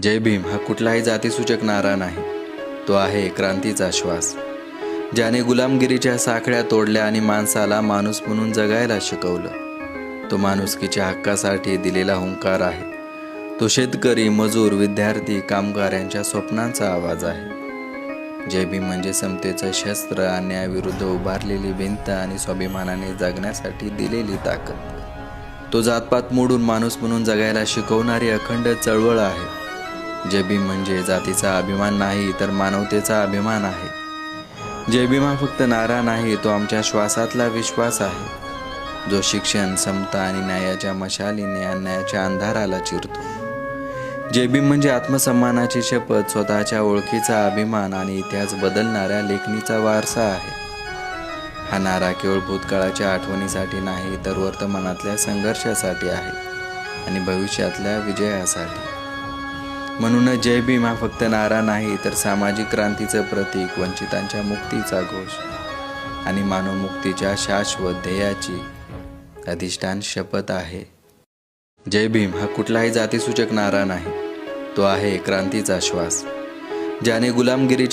जय भीम हा कुठलाही जातीसूचक नारा नाही. तो आहे क्रांतीचा श्वास. ज्याने गुलामगिरीच्या साखळ्या तोडल्या आणि माणसाला माणूस म्हणून जगायला शिकवलं. तो माणुसकीच्या हक्कासाठी दिलेला हुंकार आहे. तो शेतकरी मजूर विद्यार्थी कामगार यांच्या स्वप्नांचा आवाज आहे. जय भीम म्हणजे समतेचं शस्त्र अन्यायाविरुद्ध उभारलेली भिंत आणि स्वाभिमानाने जगण्यासाठी दिलेली ताकद. तो जातपात मोडून माणूस म्हणून जगायला शिकवणारी अखंड चळवळ आहे. जेबी भीम म्हणजे जातीचा अभिमान नाही तर मानवतेचा अभिमान आहे. जेबीमा भीम हा फक्त नारा नाही तो आमच्या श्वासातला विश्वास आहे. जो शिक्षण समता आणि न्यायाच्या मशालीने अन्यायाच्या अंधाराला चिरतो. जय भीम म्हणजे आत्मसन्मानाची शपथ स्वतःच्या ओळखीचा अभिमान आणि इतिहास बदलणाऱ्या लेखणीचा वारसा आहे. हा नारा केवळ भूतकाळाच्या आठवणीसाठी नाही तर वर्तमानातल्या संघर्षासाठी आहे आणि भविष्यातल्या विजयासाठी. म्हणूनच जय भीम हा फक्त नारा नाही तर सामाजिक क्रांतीचं प्रतीक वंचितांच्या मुक्तीचा घोष. आणि मानवमुक्तीच्या शाश्वत ध्येयाची अधिष्ठान शपथ आहे. जय भीम हा कुठलाही जातीसूचक नारा नाही तो आहे क्रांतीचा श्वास ज्याने गुलामगिरीच्या